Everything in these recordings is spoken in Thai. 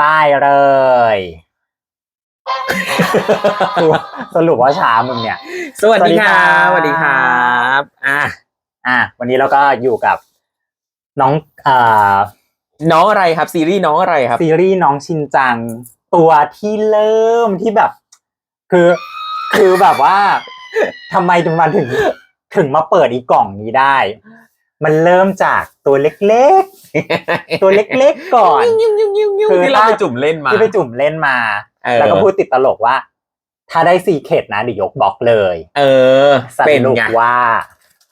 ป้ายเลยคือสรุปว่าช้ามึงเนี่ย สวัสดีครับสสวัวัสสดีดีคครัรับบอะอะวันนี้เราก็อยู่กับน้องอ่าน้องอะไรครับ ซีรีส์น้องอะไรครับ ซีรีส์น้องชินจัง ตัวที่เริ่มที่แบบ คือ คือแบบว่าทำไมถึงมาถึง ถึงมาเปิดอีกกล่องนี้ได้ มันเริ่มจากตัวเล็กๆ ตัวเล็กๆก่อนยุ่งยุ่งยุ่งยุ่งคือที่เราถ้าไปจุ่มเล่นมาที่ไปจุ่มเล่นมาเออแล้วก็พูดติดตลกว่า ถ้าได้ซีเคดนะเดี๋ยวยกบล็อกเลย เออสเป็นรุปไงว่า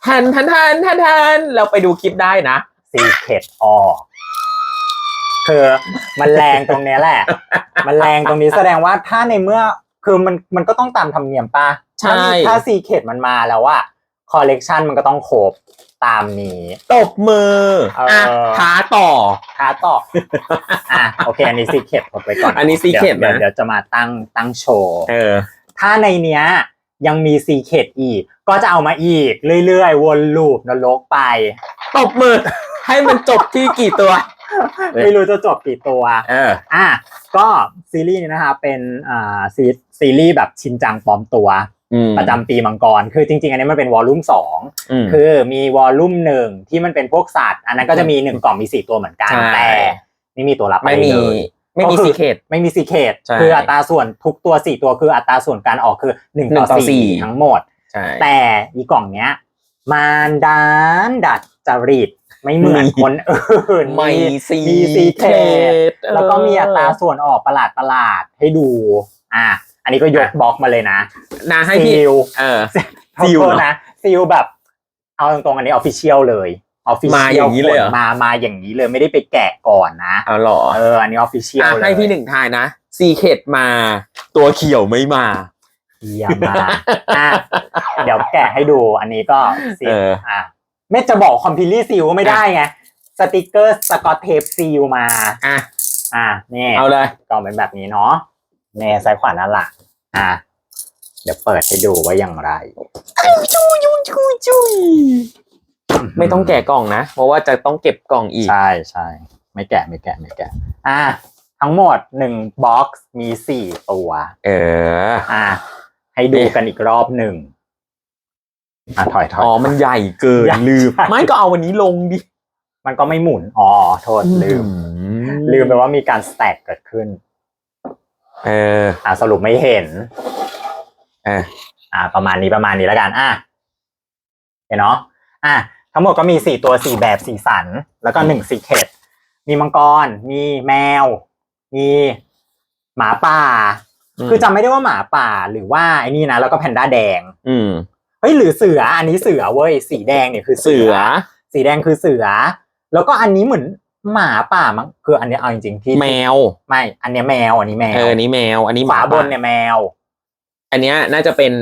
ทันทันทันทันทันเราไปดูคลิปได้นะซีเคดออกคือมันแรงตรงเนี้ยแหละ มันแรงตรงนี้แสดงว่าถ้าในเมื่อคือมันมันก็ต้องตามธรรมเนียมป่ะใช่ถ้ามีถ้าซีเคดมันมาแล้วว่าคอลเลกชันมันก็ต้องครบ ตามนี้ตบมือเอออ่อะท้าต่อ ท้าต่ออะโอเค อันนี้ซีเคดผมไปก่อนอันนี้ secret ดี๋ยวนะ เดี๋ยวจะมาตั้งตั้งโชว์ เออ ถ้าในเนี้ยยังมีซีเคดอีก ก็จะเอามาอีก เรื่อยๆ วนลูปนรกไป ตบมือ ให้มันจบที่กี่ตัว เออไม่รู้จะจบกี่ตัว เออ อะก็ซีรีส์นี้นะคะเป็นอ่าซีซีรีส์แบบชินจังปลอมตัวอืม ประจำปีมังกร คือจริง ๆ อันนี้มันเป็นวอลลุ่มสองมคือมีวอลลุ่มหนึ่งที่มันเป็นพวกสัตว์ อันนั้นก็จะมีหนึ่งกล่องมีสี่ตัวเหมือนกันใช่แต่ไม่มีตัวรับไม่มีอะรเลยไม่มีก็คือซีเคดไม่มีซีเคดใช่คืออัตราส่วนทุกตัวสี่ตัวคืออัตราส่วนการออกคือหนึ่งหนึ่ต่องต่อสี่สี่ทั้งหมดใช่แต่อีกล่องเนี้ยมันดันดัดจริตไม่เหมือนมีคนอื่นไม่ซีมีซีเคดแล้วก็มีอัตราส่วนออกประหลาดประหลาดๆให้ดู อะ อันนี้ก็ยกบล็อกมาเลยนะนาให้พี่ซีลเออขอซีลโทษเหรอนะซีลแบบ เอาตรงๆอันนี้ออฟฟิเชียลเลยออฟฟิเชีมาอยลย่างนี้เลยเหรอมามาอย่างนี้เลยไม่ได้ไปแกะก่อนนะเอาหรอเอออันนี้ออฟฟิเชียลอะเลยให้พี่หนึ่งทายนะซีเคดมา ตัวเขียวไม่มาเยี่ยมมากอะเดี๋ยวแกะให้ดูอันนี้ก็ซีลเอออะไม่จะบอกคอมพิลี่ซีลก็ไม่ได้ไงสติกเกอร์สกอตเทปซีลมาอะอะนี่เอาเลยกล่องเป็นแบบนี้เนาะเน่ซ้ายขวานั่นแหละ อะเดี๋ยวเปิดให้ดูว่าอย่างไรจุยจุยจุยจุยไม่ต้องแกะกล่องนะ เพราะว่าจะต้องเก็บกล่องอีก ใช่ใช่ไม่แกะไม่แกะไม่แกะ อะทั้งหมดหนึ่งบ็อกซ์มีสี่ตัว เออ อะให้ดูกันอีกรอบหนึ่งอะถอยถอยอ๋อ มันใหญ่เกินใหญ่ลืมใช่ไม่ก็เอาวันนี้ลงดิ มันก็ไม่หมุน อ๋อ โทษลืม ลืมไปว่ามีการสแต็กเกิดขึ้น เอออะสรุปไม่เห็น เอออะประมาณนี้ประมาณนี้แล้วกัน อะเห็นเนาะอะทั้งหมดก็มีสี่ตัวสี่แบบสี่สัน แล้วก็หนึ่งซีเคดมีมังกร มีแมว มีหมาป่า คือจำไม่ได้ว่าหมาป่าหรือว่าไอ้นี่นะแล้วก็แพนด้าแดง อืมเฮ้ยหรือเสือ อันนี้เสือเว้ยสีแดงเนี่ยคือเสือ สีแดงคือเสือ แล้วก็อันนี้เหมือน หมาป่ามั้งคืออันเนี้ยเอาจริงๆที่แมวไม่ อันเนี้ยแมวอันนี้แมวเอออันนี้แมว อันนี้หฝามาบนเนี่ยแมว อันเนี้ยน่าจะเป็น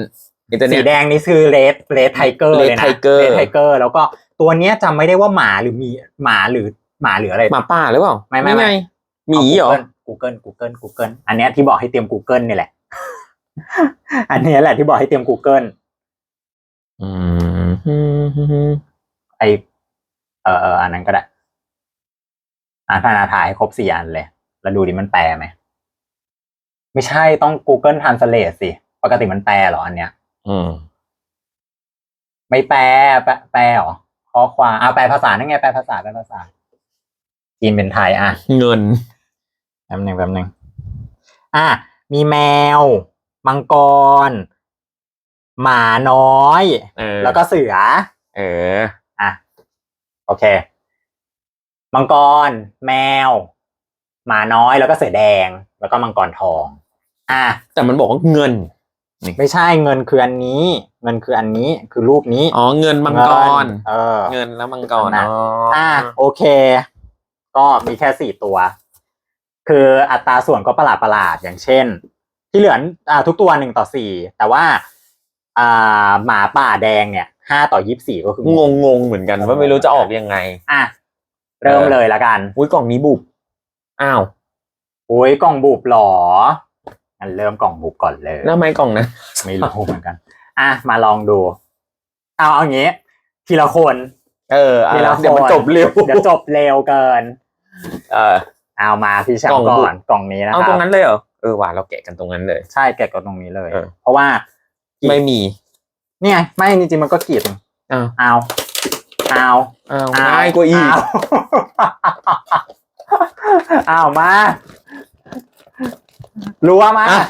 อินเทอร์เน็สีต แดงนี่คือเลดเลดไทเกอร์เลย Red นะ Tiger เลดไทเกอร์แล้วก็ตัวเนี้ยจำไม่ได้ว่าหมาหรือมีหมาหรือหมาหรืออะไร หมาป่าหรือเปล่าไม่ไม่ไม่นี่งหมีเหรอกูเกิลกูเกิลกูเกิลอันเนี้ยที่บอกให้เตรียม Google นี่แหละ อันเนี้ยแหละที่บอกให้เตรียม Google อืม ไอเออเอออันนั้นก็ได้ อ่าธนาถ่ายให้ครบสี่อันเลย แล้วดูดิมันแปลไหม ไม่ใช่ต้อง Google Translate สิ ปกติมันแปลเหรออันเนี้ย อืม ไม่แปล แปลแปลเหรอข้อความอ่าแปลภาษานั่นไง แปลภาษาแปลภาษา จีนเป็นไทยอะ เงิน แป๊บหนึงแป๊บหนึงอะ มีแมว มังกร หมาน้อย เออ แล้วก็เสือ เออ อะ โอเค มังกร แมวหมาน้อยแล้วก็เสือแดง แล้วก็มังกรทอง อะแต่มันบอกว่าเงิน ไม่ใช่เงินคืออันนี้ เงินคืออันนี้คือรูปนี้อ๋อเงินมังกรเนเออ เงินแล้วมังกรนะอ๋ออะโอเค ก็มีแค่สี่ตัว คืออัตราส่วนก็ประหลาดประหลาดๆอย่างเช่น ที่เหลืออ่าทุกตัวหนึ่งต่อสี่แต่ว่าอ่าหมาป่าแดงเนี่ยห้าต่อยี่สิบสี่ก็คืองงงงๆเหมือนกันว่าไม่รู้จะออกยังไง อะ เริ่มเลยละกัน อุ้ยกล่องนี้บุบ อ้าว อุ้ยกล่องบุบหรองั้นเริ่มกล่องบุบก่อนเลยแล้วทำไมกล่องนั้นไม่รู้เหมือนกัน อะมาลองดู เอาเอางี้ ทีละคน เอออะทีละคนเดี๋ยวมันจบเร็ว เดี๋ยวจบเร็วเกิน เออ เอามาพี่แชมกล่องป์ก่บุอนกล่องนี้นะคเอารับตรงนั้นเลยเหรอ เออว่ะเราแกะกันตรงนั้นเลย ใช่แกะกดตรงนี้เลยเออเพราะว่าไม่มี เนี่ย ไม่จริงๆมันก็กรีดอ้าวเอาเอา อ้าวเอง่ายกว่าอีกเเอามารัวมาอะ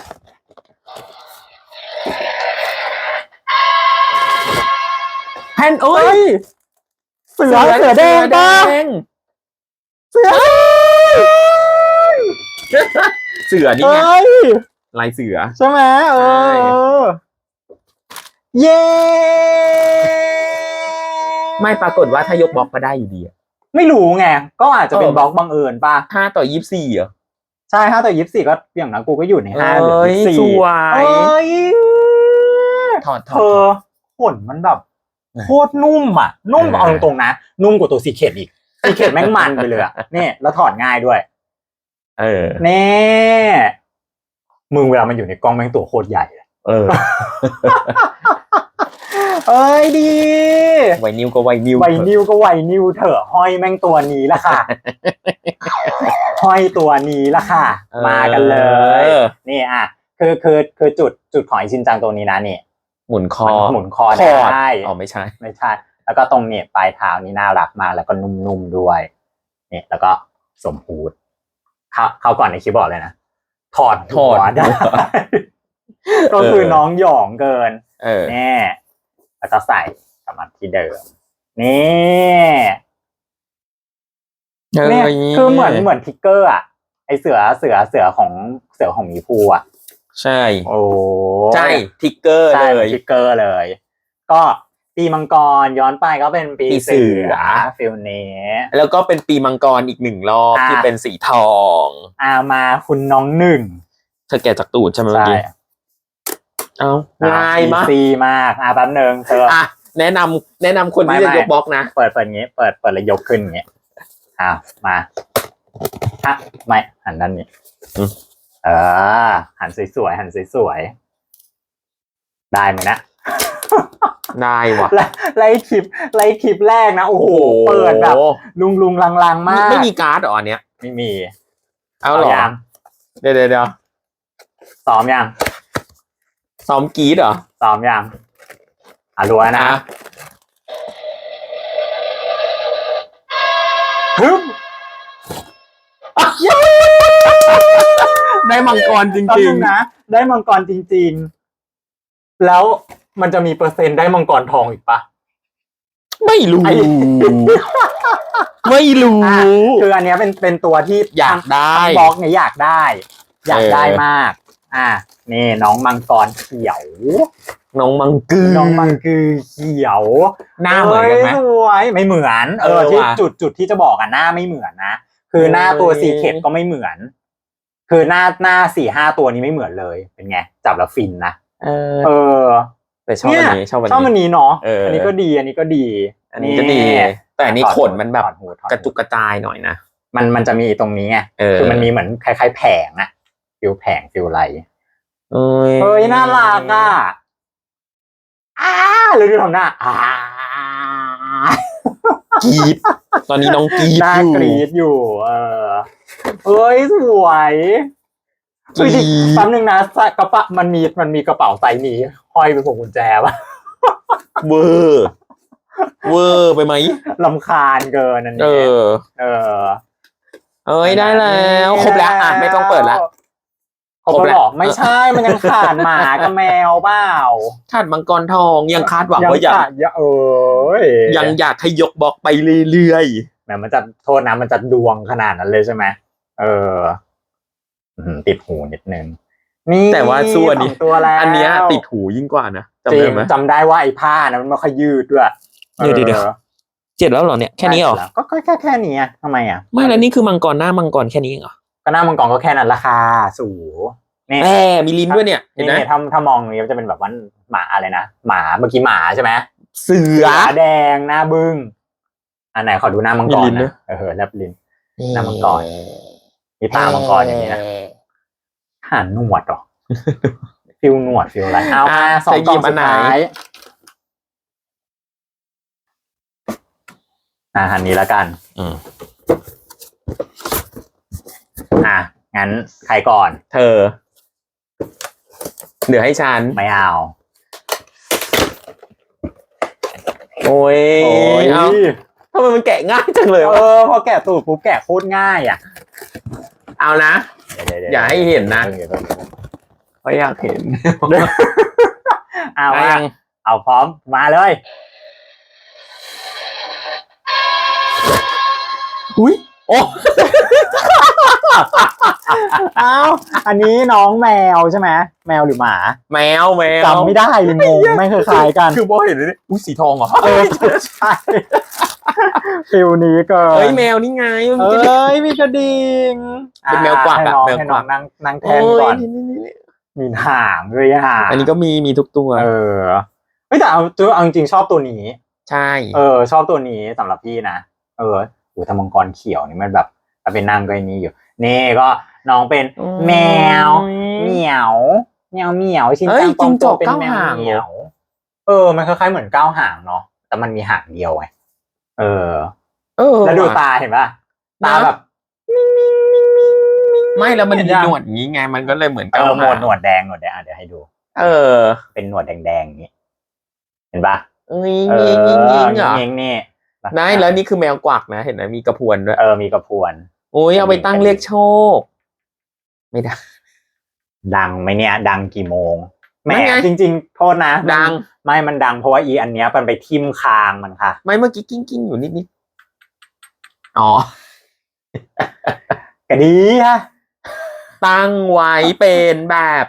แผ่นโอ้เฮ้ยยเสือเสือแดงปะงเสือ เสือนี่ไงเฮ้ยลายเสือ ใช่ไหมเอใช่อเย้ ไม่ปรากฏว่าถ้ายกบล็อกก็ได้อยู่ดีอะไม่รู้ไง ก็อาจจะเป็นเออบล็อกบังเอิญป่ะ ห้าต่อยี่สิบสี่เหรอ ใช่ห้าต่อยี่สิบสี่ก็อย่างนั้นกูก็อยู่ในห้าหรือเอ้ยยี่สิบสี่สวย เอ้ยถอดถเธออด ขนมันแบบโคตรนุ่มอะ นุ่มเออ เอาตรงๆนะ นุ่มกว่าตัวซีเคดอีกซีเคดแม่งมันไปเลยอะนี่แล้วถอดง่ายด้วย เออเน่มึงเวลามันอยู่ในกล้องแม่งตัวโคตรใหญ่อะเออ เอ้ยดีไวนิวก็ไวนิวไวนิวก็ไวนิวเถอะห้อยแม่งตัวนี้ละค่ะ ห้อยตัวนี้ละค่ะ มากันเลยออนี่อะคือคือคือจุดจุดของไอชินจังตัวนี้นะนี่ หมุนคอมันหมุนคอคอดได้อ๋อไม่ใช่ ไม่ใช่ แล้วก็ตรงเนี่ยปลายเท้านี่น่ารักมากแล้วก็นุ่มๆด้วยนี่แล้วก็สมพูดเขาเขาก่อนในคลิปบอกเลยนะถอดถอดหัวได้ก็คือน้องหยองเกิน เออแน่ แล้วก็ใส่กลับมาที่เดิม นี่เออเนี่ยคือเหมือนเหมือนทิกเกอร์อะไอเสือเสือเสือของเสือของหมีภูอะ ใช่ โอ้ใช่ทิกเกอร์ใช่เลยทิกเกอร์เลย ก็ปีมังกรย้อนไปก็เป็นปีปีเสืเสืออฟิลเนี้แล้วก็เป็นปีมังกรอีกหนึ่งรอบอะที่เป็นสีทอง อามาคุณน้องหนึ่งเธอแกะจากตูดใช่ไหมเมื่อใช่กี้ เอาง่ายมากซีมากอะแป๊บหนึ่งเธออะแนะนำแนะนำคนที่ไม่จะไม่ยกบล็อกนะ เปิดเปิดงี้ เปิดเปิดแล้วยกขึ้นอย่างเงี้ยอ้าวมาอะไม่หันด้านนี้อืมเออ หันสวยๆหันสวยๆได้ไหมนะได้ว่ะไล่ไล่คลิปไล่คลิปแรกนะโอ้โหเปิดแบบลุงลุงลังลังๆไม่มาก ไม่มีการ์ดเหรออันเนี้ยไม่มี เอาเหรอยังเดี๋ยวเดี๋ยวเดี๋ยวซ้อมยัง ซ้อมกรีดเหรอซ้อมยังอะรัวนะอะฮึบได้มังกรจแป๊บริงนึงนะ ได้มังกรจริง ๆ แล้วมันจะมีเปอร์เซ็นต์ได้มังกรทองอีกปะๆไม่รู้ไอ้ไม่รู้อะคืออันเนี้ยเป็นเป็นตัวที่อยากได้ทั้งบล็อกเนี่ยอยากได้ อยากเออได้มาก อะนี่น้องมังกรเขียว น้องมังกือ น้องมังคือเขียวหน้าเหมือนกันไหมยสวยไม่เหมือน เอเอออที่ว่ะ จุดจุดที่จะบอกอะหน้าไม่เหมือนนะ คือหน้าตัวเออซีเคดก็ไม่เหมือน คือหน้าหน้าสี่ห้าตัวนี้ไม่เหมือนเลย เป็นไง จับแล้วฟินนะ เออเออ แต่ชอบเนี่อัยนนี้ชอบอันชอบมันนี้ นี้เนาะ เอออันนี้ก็ดี อันนี้ก็ดีอันนี้ก็ดี แต่อันนี้ขนมันแบบถอดหูถอดหูกระจุกกระจายหน่อยนะ มันมันจะมีตรงนี้ไง เออ คือมันมีเหมือนคล้ายๆแผงอะ ฟิลแผงฟิลอะไรเอ้ยเฮ้ยน่ารักอะอ้าหรือดูทำหน้าอ้ากรีดตอนนี้น้องกรีดหน้าอยู่กรีดอยู่ เออเอ้ยสวยกรีดเฮ้ยแป๊บนึงนะกระเป๋ามันมีมันมีกระเป๋าไซส์นี้ห้อยเป็นพวงกุญแจปะเวอร์เวอร์ไปไหมลำคาญเกินอันเอนี้อเออ เอ้ยได้แล้ว ครบแล้วอะไม่ต้องเปิดละ ครบครบแล้แล้ววเหรอไม่ใช่มันยังขาดหมากับแมวเปล่าขาดมังกรทองยังคาดหวังว่าอยากขาดเยอะเอ้ยยังอยากให้ยกบล็อกไปเรื่อยแหมมันจะโทษนะมันจะดวงขนาดนั้นเลยใช่ไหมเอออืมติดหูนิดนึงนี่แต่ว่าสู้อันนี้สงตัวแล้วๆอันเนี้ยติดหูยิ่งกว่านะจำจริได้งไหม จำได้ว่าไอ้ผ้านะมันไม่ค่อยยืดด้วยเดี๋ยวเดี๋ยวเดี๋ยว ออเจ็ดแล้วเหรอเนี่ยแค่นี้เหรอ ก็ก็แค่แค่นี้อะทำไมอะ ไม่แล้วนี่คือมังกรหน้ามังกรแค่นี้เองเหรอ ก็หน้ามังกรก็แค่นั้นราคาสูนี่แหมมีลิ้นด้วยเนี่ยเห็นนี่ไหมถ้าถ้ามองอย่างนี้มันจะเป็นแบบว่าหมาอะไรนะหมาเมื่อกี้หมาใช่ไหมเสือหมาแดงหน้าบึ้งอันไหนขอดูหน้ามังกมีรลิ้นด้วนะยเออแลบลิ้นหน้ามังกรมีตามังกรอย่างนี้นะหาหนวดเหรอฟิลหนวดฟิลอะไรเอามาอะสองกล่องจะหยิบอัสุนดไหนท้ายอ่าหันนี้แล้วกัน อืมอะ งั้นใครก่อน เธอเหลือให้ฉัน ไม่เอา โอ้ยโอ้ยเอาทำไมมันแกะง่ายจังเลยเอวะอพอแกะตูดปุ๊บแกะโคตรง่ายอะ เอานะเดี๋วๆๆอย่าให้เห็นนะดี๋ยวๆไม่อยากเห็นๆเอาได้ว่ายังเอาพร้อมมาเลย อุ้ย โอ้อ้าวอันนี้น้องแมวใช่ไหมแมวหรือหมาแมวแมวจำไม่ได้เลยงงไม่เคยคล้ายกัน คือบอเห็นเลยนี่อุ้ยสีทองเหรอเออใช่ฟิลนี้เกินเฮ้ยแมวนี่ไงมันเอจะได้้ยมีกระดิ่งเป็นแมวกวักอะให้น้องแมวให้กน้วัอกงนั่งนั่งแทโอ้นก่อนยนี่นี่นี่มีหางด้วยห่างอันนี้ก็มีมีทุกตัว เออเฮ้ยแต่เอาตัวเอาจริงๆชอบตัวนี้ ใช่ เออ ชอบตัวนี้สำหรับพี่นะเออ โหทำมังกรเขียวนี่มันแบบถ้าเป็นนั่งก็ไอ้นี่อยู่ นี่ก็น้องเป็นแมวเหมียวเหมียวเหมียวชินเฮ้ยจังปลอมจิ้งจตัวกเป็นเก้าแมวหางเหเหรอมียวเออ มันคล้ายๆเหมือนเก้าหางเนาะแต่มันมีหางเดียวไงเออ เออ แล้วดูว่ะตาเห็นปะตานะแบบไม่แล้วมันเห็นมียังหนวดอย่างนี้ไงมันก็เลยเหมือนเอเก้าอหนวดหางหนวดแดงหนวดแดงอะเดี๋ยวให้ดู เออ เป็นหนวดแดงๆอย่างนี้เห็นปะงิงเองิองงิงงิงเหรองิงๆนี่ ได้แล้วนี่คือแมวกวักนะ เห็นไหมมีกระพวนด้วยเออมีกระพวนโอ้ยเอาไปตั้งเรียกโชค ไม่ได้ ดังไหมเนี่ย ดังกี่โมงแหมนั่นไงจริง ๆ โทษนะ ดัง ไม่มันดังเพราะว่าอีอันเนี้ยมันไปทิ่มคางมันค่ะ ไม่เมื่อกี้กิ้งกิ้งอยู่นิดนิดอ๋อกะดีฮะตั้งไว้เป็นแบบ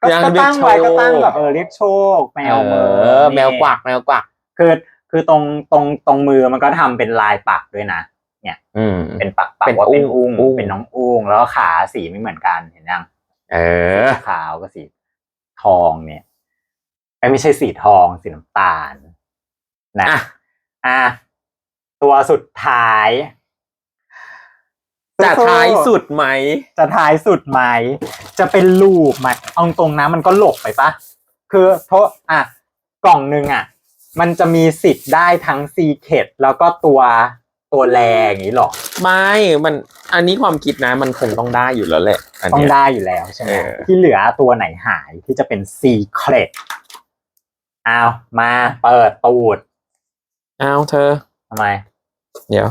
ก็ยังก็เรียกตั้งไว้โชคก็ตั้งแบบเออเรียกโชค แมวมืเออแมวกวักแมวกวักคือ คือตรงตรงตรงมือมันก็ทำเป็นลายปักด้วยนะอืม เป็นปักปักเป็นว่าเป็นอุ้อุ้งงอุ้งเป็นน้องอุ้งแล้วก็ขาสีไม่เหมือนกันเห็นยัง เออสีขาวกับสีทองเนี่ยเอ้ยไม่ใช่สีทองสีน้ำตาลนะอะอะตัวสุดท้ายจะท้ายสุดไหม จะท้ายสุดไหม จะเป็นลูปไหมเอาตรงนะมันก็หลบไปปะ คือเพราะอะ กล่องหนึ่งอะ มันจะมีสิทธิ์ได้ทั้งซีเคดแล้วก็ตัวตัวแรงอย่างนี้หรอ ไม่ มัน อันนี้ความคิดนะ มันคงต้องได้อยู่แล้วแหละอันต้องเนี้ย ได้อยู่แล้วใช่ไหมเออ ที่เหลือตัวไหนหายที่จะเป็นซีเคดเอามาเปิดตูดเอาเธอ ทำไม เดี๋ยว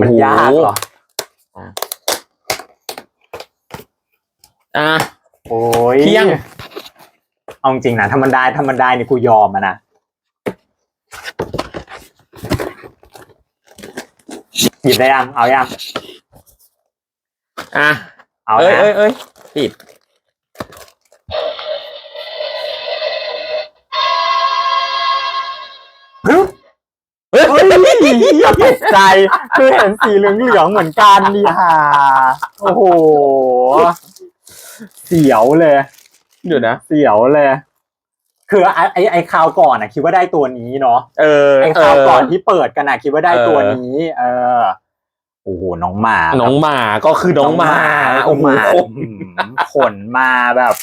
มันโอ้โหยากเหรอ อะ โอ้ยเที่ยง เอาจริงนะถ้ามันได้ถ้ามันได้นี่กูยอมอะนะหยิบได้ยังเอายังอะเอาเอ้ยนะเอ้ยเอ้ยผิดเฮ้ยเฮ้ยตกใจคือเห็นสีเหลืองๆเหมือนกันดีห่าโอ้โห เสียวเลย เดี๋ยวนะ เสียวเลย คือไอ้ไอ้ไอ้คราวก่อนอะคิดว่าได้ตัวนี้เนาะเออไอ้เอคราวอก่อนที่เปิดกันอะคิดว่าได้เออตัวนี้ เออโอ้โหน้องหมา น้องหมาก็คือน้องหมาน้โอ้องโหหมาอืมขนมาแบบ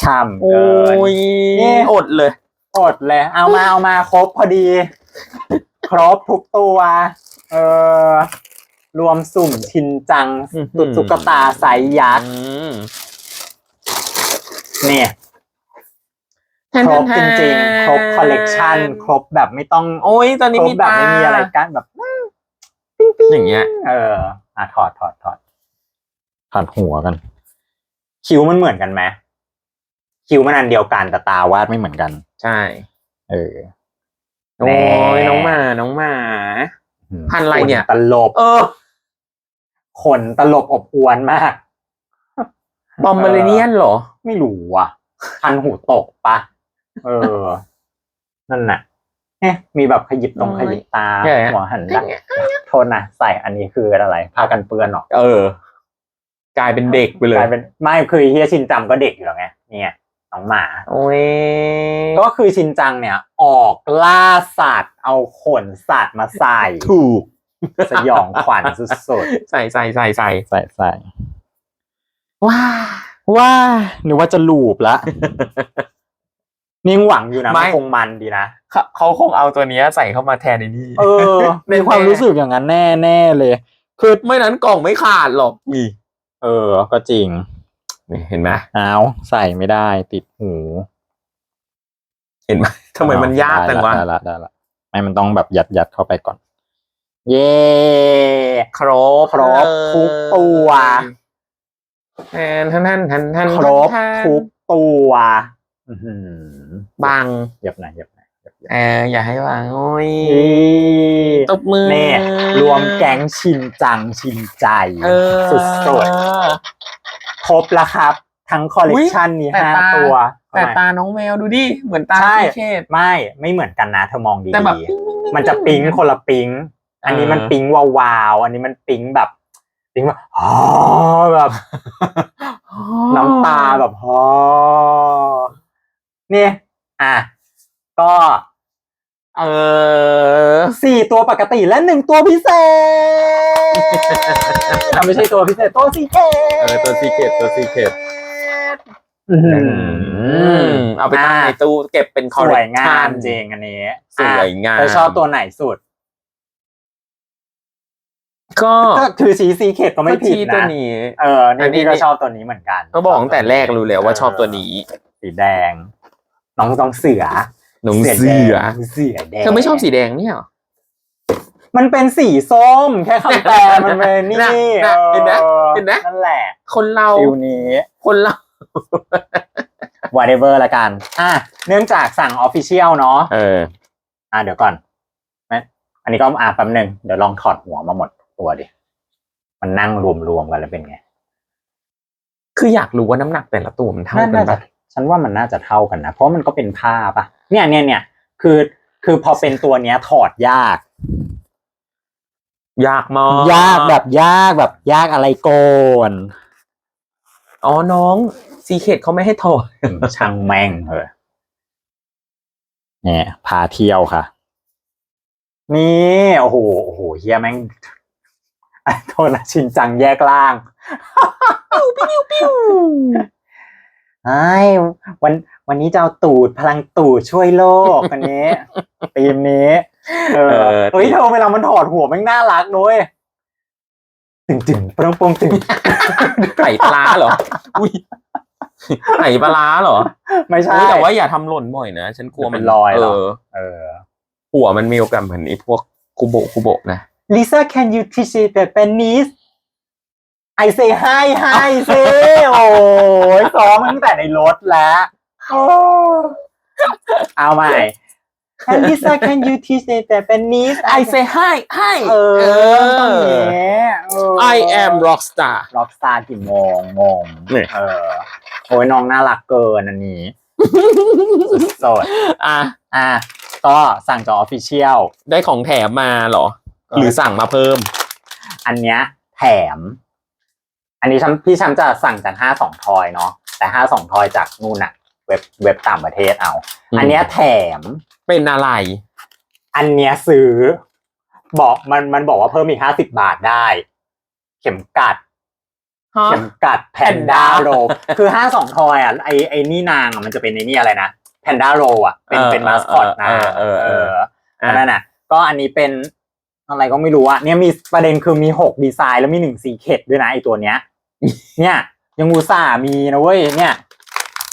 ช่ำโอ้เกินยนี่อดเลย อดเลย เอามาเอามาครบพอดี ครบทุกตัว เออรวมสุ่มชินจังอื้อหือตุดตุ๊กตาไซส์ยักษ์อืม เนี่ยครบจริงๆ ครบคอลเลกชันครบแบบไม่ต้องโอ้ยตอนนี้ครบมีแบบตาไม่มีอะไรกันแบบอย่างเงี้ย เอออะถอดถอดถอดถอดหัวกัน คิ้วมันเหมือนกันไหมคิ้วมันอันเดียวกันแต่ตาวาดไม่เหมือนกัน ใช่ เออโอ้แน่ยน้องหมา น้องหมาพันธุ์อะไรเนี่ยขตลบเออขนตลบอบอวนมาก ปอมเมเรเนียนเหรอ ไม่รู้อะ พันหูตกปะเออ นั่นน่ะเอ๊ะมีแบบขยิบตรงโอ้ยขยิบตาใหญ่อะหัวหันหลังโทษนะใส่อันนี้คืออะไรผ้ากันเปื้อนเหรอเออ กลายเป็นเด็กไปเลย กลายเป็นไม่คือเฮียชินจังก็เด็กอยู่แล้วไงเนี่ยน้องหมา โอ้ยก็คือชินจังเนี่ย ออกล่าสัตว์ เอาขนสัตว์มาใส่ ถูก สยองขวัญสุดใส่ใส่ใส่ใส่ๆใส่ใส่ ว้าว่านึกว่าจะลูบละนี่ยังหวังอยู่นะไม่ มันคงมันดีนะเขาเขาคงเอาตัวเนี้ยใส่เข้ามาแทนในนี่เออแน่ๆมีความรู้สึกอย่างนั้นแน่แน่ๆเลย คือไม่นั้นกล่องไม่ขาดหรอกนี่เออ ก็จริงนี่เห็นไหมเอาใส่ไม่ได้ติดหูเห็นไหมทำไมมันยากจังวะได้ละได้ละไม่มันต้องแบบยัดยัดเข้าไปก่อน เย้ครบครบทุกตัว แทนท่านท่านท่านท่านครบทุกตัวอื้อหือบังเหยับหน่อยเหยับหน่อยเหยับหน่อย เอออย่าให้วางโอ้ยนี่ตบมือเน่รวมแก๊งชินจังชินใจ เออ สุดๆครบแล้วครับ ทั้งคอลเลกชันนี้แต่ห้าตา ตัวแต่ทำไมตาน้องแมวดูดิ เหมือนตาใช่พี่เคทไม่ไม่เหมือนกันนะเธอมองดีแต่แบบ ๆมันจะปิ๊งคนละปิ๊ง อันนี้มันปิ๊งวาวๆอันนี้มันปิ๊งแบบ ปิ๊งแบบอ๋อแบบน้ำตาแบบฮอนี่ อะ ก็ เออสี่ตัวปกติและหนึ่งตัวพิเศษอะไม่ใช่ตัวพิเศษตัวซีเคเออตัวซีเคทตัวซีเคทอื้อหือเอาไปตั้งในตู้เก็บเป็นคสอลเลวยกงาชัมนจริงอันนี้สวยงามเธอชอบตัวไหนสุด ก็ก็คือชีซีเคทก็ไม่ผิดชี้ตัวนะนี้ เอออันี่นนี้พี่ก็ชอบตัวนี้เหมือนกันก็บอกตั้งแต่แรกรู้แล้วว่าชอบตัวนี้ สีแดง น้องต้องเสือหนุ่มแดเสืองเสือแดงเธอไม่ชอบสีแดงเนี่ยเหรอมันเป็นสีส้ม แค่คำแปลมันเป็นนี่น่ะน่ะเห็นไหมออเห็นไหมนั่นแหละ คนเราฟิลนี้ คนเรา whatever ละกัน อะ เนื่องจากสั่ง official เนาะ เออ อะเดี๋ยวก่อนแม่อันนี้ก็อะแป๊บหนึ่งเดี๋ยวลองถอดหัวมาหมด ตัวดิ มันนั่งรวมๆกันแล้วเป็นไง คืออยากรู้ว่าน้ำหนักแต่ละตัวมันเท่ากันน่าจะปะฉันว่ามันน่าจะเท่ากันนะ เพราะมันก็เป็นผ้าปะเนี่ยเนี่ยเนี่ยคือคือพอเป็นตัวเนี้ยถอดยาก ยากมากยากแบบยากแบบยากอะไรโกนอ๋อน้องซีเคทเขาไม่ให้ถอดช่างแม่งเออเนี่ยพาเที่ยวค่ะ นี่โอ้โหโอ้โหเฮียแม่งอะ โทษนะชินจังแยกล่างปิ้วปิ้วปิ้วไอ้ยวันวันนี้จะเอาตูดพลังตูดช่วยโลกวันนี้ตีมนี้เออเออเฮ้ยเธอเวลามันถอดหัวแม่งน่ารักด้วยตึงตึงปรงปรงตึงไข่ปลาร้าเหรอ อุ้ยไข่ปลาร้าเหรอ ไม่ใช่อุ๊ยแต่ว่าอย่าทำหล่นบ่อยนะ ฉันกลัวเป็มันนรอยเอเหรออ เออ หัวมันมีโอกาสเหมือนไอ้พวกคุโบะคุโบะนะ Lisa can you teach me Japanese I say hi hi สิโอ้ยซ้อมตั้งแต่ในรถแล้วโอ้เอาใหม่ And Lisa can you teach me Japanese I say hi hi เออต้องอย่างเงี้ยเออ I am rockstar ล็อกสตาร์กี่โมงงงเนี่ยเออโอ้ยน้องน่ารักเกินอันนี้ สดอะ ๆอะ ก็สั่งจากออฟฟิเชียลได้ของแถมมาเหรอเออ หรือสั่งมาเพิ่ม อันเนี้ยแถม อันนี้ฉันพี่ฉันจะสั่งจากห้าสองทอยเนาะแต่ห้าสองทอยจากนู่นอะเว็บเว็บต่างประเทศเอาอืมอันเนี้ยแถมเป็นอะไร อันเนี้ยซื้อ บอกมันมันบอกว่าเพิ่มอีกห้าสิบาทได้ เข็มกัดฮะเข็มกัดแพนด้า Panda โรคือห้าสองทอยอะไอไอนี่นางอะมันจะเป็นไอนี่อะไรนะแพนด้าโรอะเป็นเออเป็นมาสคอตนะเออเออเอออันนั่นน่ะ ก็อันนี้เป็น อะไรก็ไม่รู้อะเนี่ยมีประเด็นคือมีหกดีไซน์แล้วมีหนึ่งสีเข็ดด้วยนะไอตัวเนี้ย เนี่ยยังอุตส่าห์มีนะเว้ยเนี่ย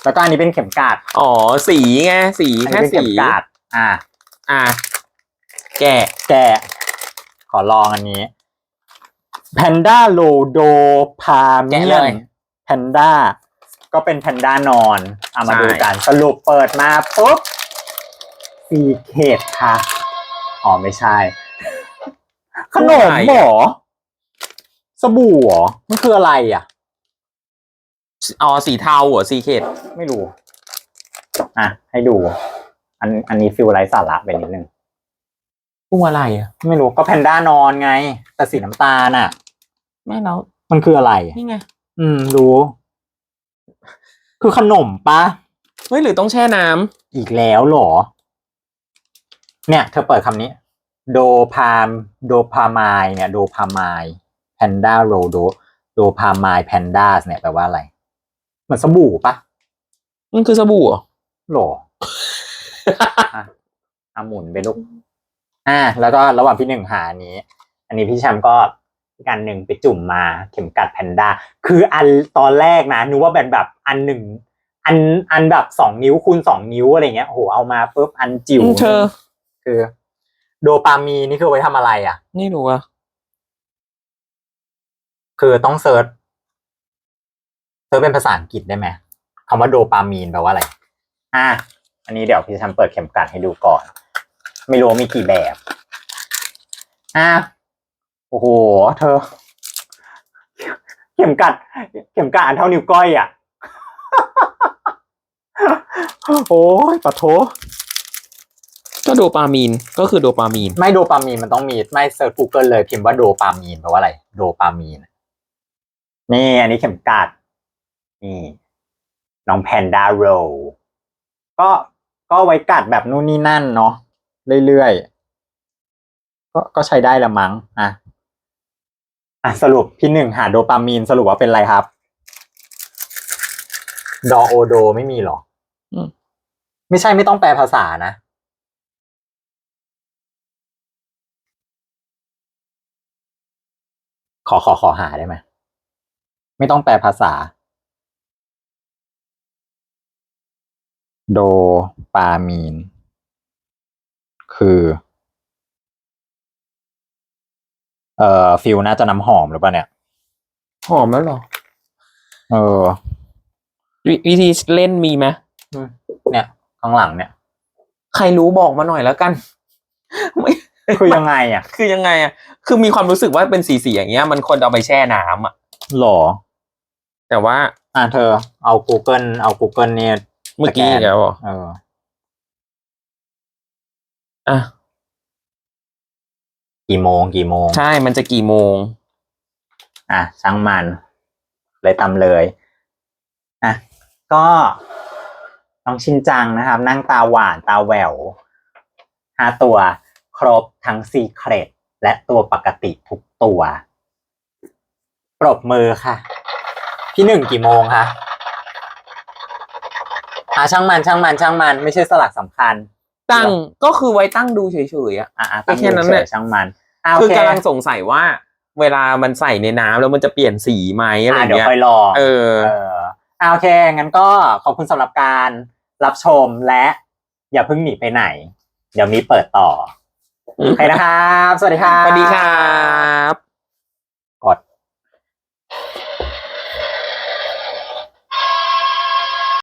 แล้วก็อันนี้เป็นเข็มกลัดอ๋อสีไงสีอันแค่นี้เป็นสีเข็มกลัดอ่า อะแกะแกะขอลองอันนี้แพนด้าโลโดพาเมีแกะยเลนยแพนด้าก็เป็นแพนด้านอนเอามาใช่ ดูกันสรุปเปิดมาปุ๊บสีเข็ดค่ะ อ๋อไม่ใช่ ขนมหมอ สบู่เหรอ มันคืออะไรอะ อ๋อ สีเทาเหรอสีเคดไม่รู้ อะ ให้ดู อัน อันนี้ฟิลไร้สาระไปนิดนึงตัวอะไรอะ ไม่รู้ ก็แพนด้านอนไง แต่สีน้ำตาลน่ะ ไม่แล้ว มันคืออะไร นี่ไง อืม รู้ คือขนมปะเฮ้ยหรือต้องแช่น้ำอีกแล้วเหรอ เนี่ย เธอเปิดคำนี้ โดพามโดพามายเนี่ยโดพามายแพนด้าโรโดโดพามายแพนด้าเนี่ยแปลว่าอะไรเหมือนสบู่ปะมันคือสบู่เหรอหรออะเอาหมุนไปลูกอ่า แล้วก็ระหว่างพี่หนึ่งหาอันนี้ อันนี้พี่แชมป์ก็อีกอันหนึ่งไปจุ่มมาเข็มกัดแพนด้า คืออันตอนแรกนะนึกว่าเป็นแบบอันหนึ่งอันอันแบบสองนิ้วคูณสองนิ้วอะไรเงี้ยโอ้โหเอามาปุ๊บอันจิ๋วอืมเธอคือ โดปามีนนี่คือเอาไว้ทำอะไรอะ นี่รู้ว่าคือต้องเซิร์ชเซิร์ชเป็นภาษาอังกฤษได้ไหมคำว่าโดปามีนแปลว่าอะไร อะ อันนี้เดี๋ยวพี่ทำเปิดเข็มกัดให้ดูก่อน ไม่รู้ว่ามีกี่แบบ อะ โอ้โห เธอ เข็มกัด เข็มกัดอันเท่านิ้วก้อยอะ โอ้ยปะโถ ก็โดปามีนก็คือโดปามีน ไม่โดปามีนมันต้องมี ไม่เซิร์ช Google เลยพิมพ์ว่าโดปามีนแปลว่าอะไรโดปามีน นี่อันนี้เข็มกัดนี่น้องแพนด้าโรก็ก็ไว้กัดแบบนู่นนี่นั่นเนาะเรื่อยๆก็ก็ใช้ได้ละมั้งอะอะสรุปพี่หนึ่งหาโดปามีนสรุปว่าเป็นอะไรครับ ดอโอโดไม่มีหรออืมไม่ใช่ไม่ต้องแปลภาษานะ ขอขอขอหาได้ไหมไม่ต้องแปลภาษา โดปามีน คือ เอ่อฟิลน่าจะน้ำหอมหรือเปล่าเนี่ย หอมแล้วเหรอ เออ วิวิธีเล่นมีไหมเนี่ย ข้างหลังเนี่ย ใครรู้บอกมาหน่อยแล้วกัน ไม่ คือยังไงอะ คือยังไงอะ คือมีความรู้สึกว่าเป็นสีสีๆอย่างเงี้ย มันควรจะเอาไปแช่น้ำอะ หรอ แต่ว่าอะเธอ เอา Google เอา Google เนี่ยเมื่อกี้สแกนอีกแล้วเหรอเอออะกี่โมงกี่โมง ใช่มันจะกี่โมง อะช่างมัน เลยตำเลย อะ ก็น้องชินจังนะครับ นั่งตาหวานตาแหววห้าตัว ครบทั้งซีเครตและตัวปกติทุกตัว ปรบมือค่ะ พี่หนึ่งกี่โมงคะอะช่างมันช่างมันช่างมัน ไม่ใช่สลักสำคัญ ตั้งก็คือไว้ตั้งดูเฉยๆอะ อะอะตั้งแค่นั้นแหละเฉยๆช่างมันอะคือโเกำลังสงสัยว่า เวลามันใส่ในน้ำแล้วมันจะเปลี่ยนสีไหมอะไรอะเดี๋ยวเงี้ยค่อยรอ เออ เอออ่าโอเค งั้นก็ขอบคุณสำหรับการรับชมและอย่าเพิ่งหนีไปไหน เดี๋ยวมีเปิดต่อ โอเคนะครับ สวัสดีครับ สวัสดีครับ